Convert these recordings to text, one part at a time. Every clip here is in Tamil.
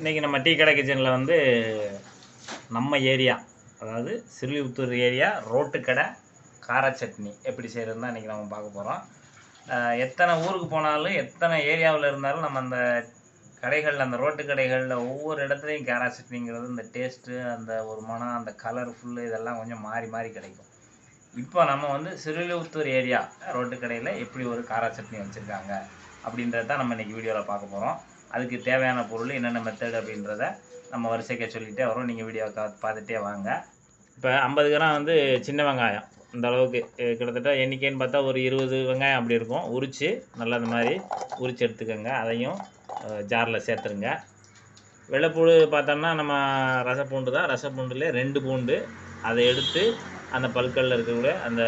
இன்றைக்கி நம்ம டீ கடை கிச்சனில் வந்து நம்ம ஏரியா அதாவது சிறுலிபுத்தூர் ஏரியா ரோட்டு கடை கார சட்னி எப்படி செய்கிறதுன்னு தான் இன்றைக்கி நம்ம பார்க்க போகிறோம் எத்தனை ஊருக்கு போனாலும் எத்தனை ஏரியாவில் இருந்தாலும் நம்ம அந்த கடைகளில் அந்த ரோட்டு கடைகளில் ஒவ்வொரு இடத்துலையும் காரா சட்னிங்கிறது இந்த டேஸ்ட்டு அந்த ஒரு மனம் அந்த கலர்ஃபுல்லு இதெல்லாம் கொஞ்சம் மாறி மாறி கிடைக்கும். இப்போ நம்ம வந்து சிறுவிபுத்தூர் ஏரியா ரோட்டு கடையில் எப்படி ஒரு காரா சட்னி வச்சுருக்காங்க அப்படின்றத தான் நம்ம இன்றைக்கி வீடியோவில் பார்க்க போகிறோம் அதுக்கு தேவையான பொருள் என்னென்ன மெத்தட் அப்படின்றத நம்ம வரிசைக்க சொல்லிகிட்டே வரோம். நீங்கள் வீடியோ கா பார்த்துட்டே வாங்க. இப்போ ஐம்பது கிராம் வந்து சின்ன வெங்காயம். இந்த அளவுக்கு கிட்டத்தட்ட எண்ணிக்கைன்னு பார்த்தா ஒரு இருபது வெங்காயம் அப்படி இருக்கும். உரித்து நல்லா இந்த மாதிரி உரித்து எடுத்துக்கோங்க. அதையும் ஜாரில் சேர்த்துருங்க. வெள்ளைப்பூடு பார்த்தோம்னா நம்ம ரசப்பூண்டு தான். ரசப்பூண்டுலேயே ரெண்டு பூண்டு. அதை எடுத்து அந்த பல்கல்ல இருக்கக்கூடிய அந்த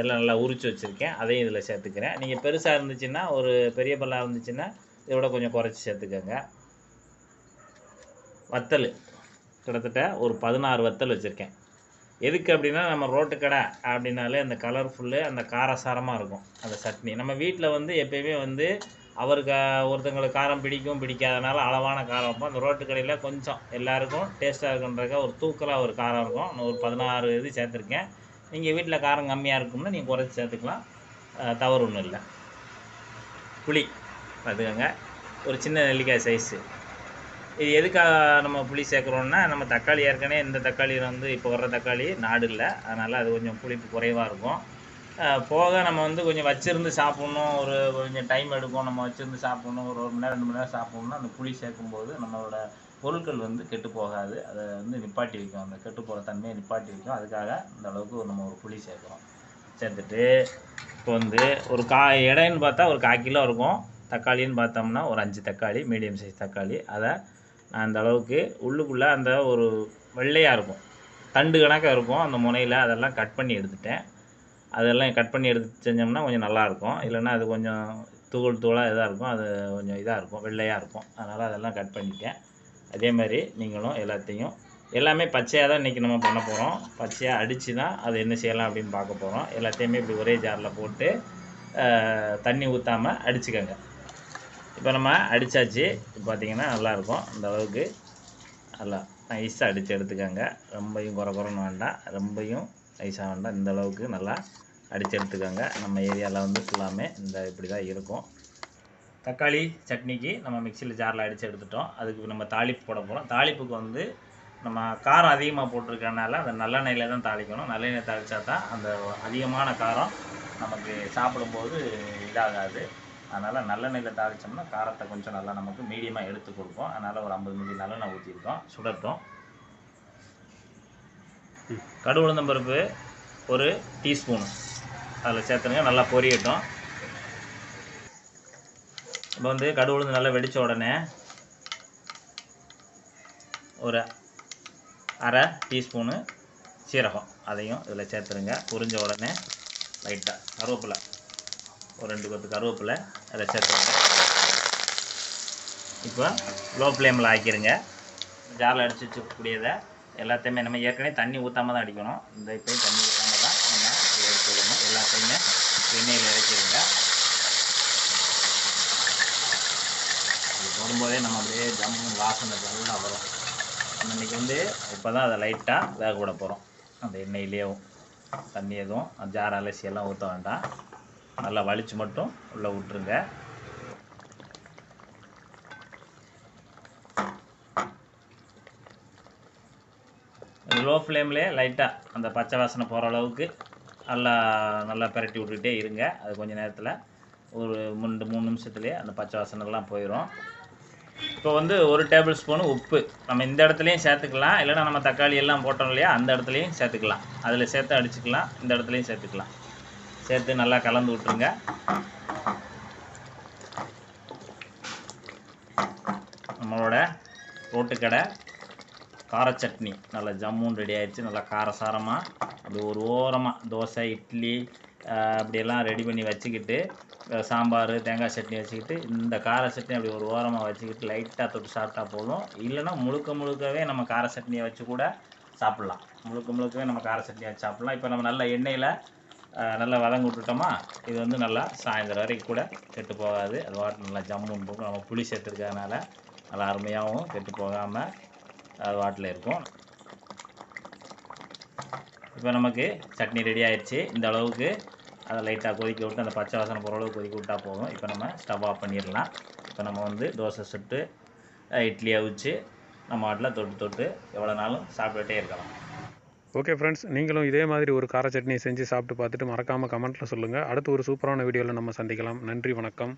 எல்லாம் நல்லா உரித்து வச்சுருக்கேன். அதையும் இதில் சேர்த்துக்கிறேன். நீங்கள் பெருசாக இருந்துச்சுன்னா ஒரு பெரிய பல்லாக இருந்துச்சுன்னா இதை விட கொஞ்சம் குறைச்சி சேர்த்துக்கோங்க. வத்தல். கிட்டத்தட்ட ஒரு பதினாறு வத்தல் வச்சுருக்கேன். எதுக்கு அப்படின்னா நம்ம ரோட்டு கடை அப்படின்னாலே அந்த கலர்ஃபுல்லு அந்த காரசாரமாக இருக்கும் அந்த சட்னி. நம்ம வீட்டில் வந்து எப்பயுமே வந்து அவருக்கு ஒருத்தங்களுக்கு காரம் பிடிக்கும் பிடிக்காதனால அளவான காரம் வைப்போம். அந்த ரோட்டு கடையில் கொஞ்சம் எல்லாருக்கும் டேஸ்ட்டாக இருக்குன்றக்க ஒரு தூக்கலாக ஒரு காரம் இருக்கும். நான் ஒரு பதினாறு இது சேர்த்துருக்கேன். நீங்கள் வீட்டில் காரம் கம்மியாக இருக்கும்னா நீங்கள் குறைச்சி சேர்த்துக்கலாம். தவறு ஒன்றும் இல்லை. புளி. பார்த்துக்கோங்க. ஒரு சின்ன நெல்லிக்காய் சைஸு இது எதுக்காக நம்ம புளி சேர்க்குறோன்னா நம்ம தக்காளி ஏற்கனவே இந்த தக்காளி வந்து இப்போ வர்ற தக்காளி நாடு இல்லை. அதனால் அது கொஞ்சம் புளிப்பு குறைவாக இருக்கும். போக நம்ம வந்து கொஞ்சம் வச்சுருந்து சாப்பிட்ணும். ஒரு கொஞ்சம் டைம் எடுக்கும். நம்ம வச்சுருந்து சாப்பிட்ணும். ஒரு ஒரு மணி நேரம் ரெண்டு மணி நேரம் சாப்பிட்ணும்னா அந்த புளி சேர்க்கும்போது நம்மளோட பொருட்கள் வந்து கெட்டு போகாது. அதை வந்து நிப்பாட்டி வைக்கும். அந்த கெட்டு போகிற தன்மையை நிப்பாட்டி வைக்கும். அதுக்காக இந்த அளவுக்கு நம்ம ஒரு புளி சேர்க்குறோம். சேர்த்துட்டு இப்போ வந்து ஒரு கா எடைன்னு பார்த்தா ஒரு கால் கிலோ இருக்கும். தக்காளின்னு பார்த்தோம்னா ஒரு அஞ்சு தக்காளி மீடியம் சைஸ் தக்காளி. அதை நான் அந்த அளவுக்கு உள்ளுக்குள்ளே அந்த ஒரு வெள்ளையாக இருக்கும். தண்டு கணக்காக இருக்கும். அந்த முனையில் அதெல்லாம் கட் பண்ணி எடுத்துட்டேன். அதெல்லாம் கட் பண்ணி எடுத்து செஞ்சோம்னா கொஞ்சம் நல்லாயிருக்கும் இல்லைன்னா அது கொஞ்சம் தூள் தூளாக இதாக இருக்கும். அது கொஞ்சம் இதாக இருக்கும். வெள்ளையாக இருக்கும். அதனால் அதெல்லாம் கட் பண்ணிட்டேன். அதே மாதிரி நீங்களும் எல்லாத்தையும் எல்லாமே பச்சையாக தான் இன்றைக்கி நம்ம பண்ண போகிறோம் பச்சையாக அடித்து தான் அது என்ன செய்யலாம் அப்படின்னு பார்க்க போகிறோம் எல்லாத்தையுமே இப்படி ஒரே ஜாரில் போட்டு தண்ணி ஊற்றாமல் அடிச்சுக்கோங்க. இப்போ நம்ம அடித்தாச்சு இப்போ பார்த்தீங்கன்னா நல்லாயிருக்கும். இந்த அளவுக்கு நல்லா நைஸாக அடித்து எடுத்துக்கோங்க. ரொம்பையும் குறை குறைன்னு வேண்டாம். ரொம்பையும் நைஸாக வேண்டாம். இந்த அளவுக்கு நல்லா அடித்து எடுத்துக்கோங்க. நம்ம ஏரியாவில் வந்து ஃபுல்லாமே இந்த இப்படி தான் இருக்கும். தக்காளி சட்னிக்கு நம்ம மிக்சியில் ஜாரில் அடித்து எடுத்துட்டோம். அதுக்கு நம்ம தாளிப்பு போட போகிறோம் தாளிப்புக்கு வந்து நம்ம காரம் அதிகமாக போட்டிருக்கனால அந்த நல்லெண்ணெயில் தான் தாளிக்கணும். நல்லெண்ணெய் தாளித்தா தான் அந்த அதிகமான காரம் நமக்கு சாப்பிடும்போது இதாகாது. அதனால் நல்லெண்ணெயில் தாளித்தோம்னா காரத்தை கொஞ்சம் நல்லா நமக்கு மீடியமாக எடுத்து கொடுக்கும் அதனால் ஒரு ஐம்பது மில்லி நல்லெண்ணெய் ஊற்றிருக்கோம் சுடட்டும். கடுகு உளுந்தம்பருப்பு ஒரு டீஸ்பூனு. அதில் சேர்த்துருங்க நல்லா பொரியட்டும். இப்போ வந்து கடு உளுந்து நல்லா வெடித்த உடனே ஒரு அரை டீஸ்பூனு சீரகம். அதையும் இதில் சேர்த்துருங்க. புரிஞ்ச உடனே லைட்டாக கருவேப்பிலை. ஒரு ரெண்டு கொத்து கருவேப்பிலை அதை சேர்த்துருங்க இப்போ லோ ஃப்ளேமில் ஆக்கிருங்க ஜாரில் அடித்து வச்சுக்கூடியதை எல்லாத்தையுமே நம்ம ஏற்கனவே தண்ணி ஊற்றாம தான் அடிக்கணும். இந்த இப்போயும் தண்ணி ஊற்றாம தான் நம்ம இதை எடுத்து விடணும் எல்லாத்தையுமே எண்ணெயில் இறக்கிடுங்க போடும்போதே நம்ம அப்படியே ஜம்மு வாசனை நல்லா வரும். இன்றைக்கி இன்னைக்கு வந்து இப்போ தான் அதை லைட்டாக வேக விட போகிறோம் அந்த எண்ணெயிலேயும் தண்ணி எதுவும் ஜார் அலசி எல்லாம் ஊற்ற வேண்டாம். நல்லா வலிச்சு மட்டும் உள்ளே விட்டுருங்க. லோ ஃப்ளேம்லேயே லைட்டாக அந்த பச்சை வாசனை போகிற அளவுக்கு நல்லா நல்லா பிரட்டி விட்டுக்கிட்டே இருங்க. அது கொஞ்சம் நேரத்தில் ஒரு மூணு மூணு நிமிஷத்துலேயே அந்த பச்சை வாசனைலாம் போயிடும் இப்போ வந்து ஒரு டேபிள் ஸ்பூன் உப்பு. நம்ம இந்த இடத்துலையும் சேர்த்துக்கலாம். இல்லைன்னா நம்ம தக்காளி எல்லாம் போட்டோம் இல்லையா அந்த இடத்துலையும் சேர்த்துக்கலாம். அதில் சேர்த்து அடிச்சுக்கலாம் இந்த இடத்துலையும் சேர்த்துக்கலாம். சேர்த்து நல்லா கலந்து விட்ருங்க நம்மளோட ரோட்டுக்கடை கார சட்னி. நல்லா ஜம்முன்னு ரெடி ஆயிடுச்சு. நல்லா காரசாரமாக அப்படி ஒரு ஓரமாக தோசை இட்லி அப்படியெல்லாம் ரெடி பண்ணி வச்சுக்கிட்டு சாம்பார் தேங்காய் சட்னி வச்சுக்கிட்டு இந்த கார சட்னி அப்படி ஒரு ஓரமாக வச்சுக்கிட்டு லைட்டாக தொட்டு சாப்பிட்டா போதும். இல்லைன்னா முழுக்க முழுக்கவே நம்ம கார சட்னியை வச்சு கூட சாப்பிட்லாம். முழுக்க முழுக்கவே நம்ம கார சட்னியை வச்சு சாப்பிட்லாம். இப்போ நம்ம நல்ல எண்ணெயில் நல்லா வதங்க விட்டுட்டோமா? இது வந்து நல்லா சாயந்தரம் வரைக்கும் கூட கெட்டு போகாது. அது வாட்டு நல்லா ஜம்முன்னு போகும். நம்ம புளி சேர்த்துருக்கறதுனால நல்லா அருமையாகவும் கெட்டு போகாமல் அது வாட்டில் இருக்கும். இப்போ நமக்கு சட்னி ரெடி ஆயிடுச்சு இந்த அளவுக்கு அதை லைட்டாக கொதிக்க விட்டு அந்த பச்சை வாசனை போகிற அளவுக்கு கொதிக்க விட்டா போதும். இப்போ நம்ம ஸ்டவ் ஆஃப் பண்ணிடலாம். இப்போ நம்ம வந்து தோசை சுட்டு இட்லி அவிச்சு நம்ம வாட்டில் தொட்டு தொட்டு எவ்வளோ நாளும் சாப்பிட்டுட்டே இருக்கலாம். ஓகே ஃப்ரெண்ட்ஸ் நீங்களும் இதே மாதிரி ஒரு கார சட்னி செஞ்சு சாப்பிட்டு பார்த்துட்டு மறக்காமல் கமெண்ட்டில் சொல்லுங்கள் அடுத்து ஒரு சூப்பரான வீடியோவில் நம்ம சந்திக்கலாம். நன்றி வணக்கம்.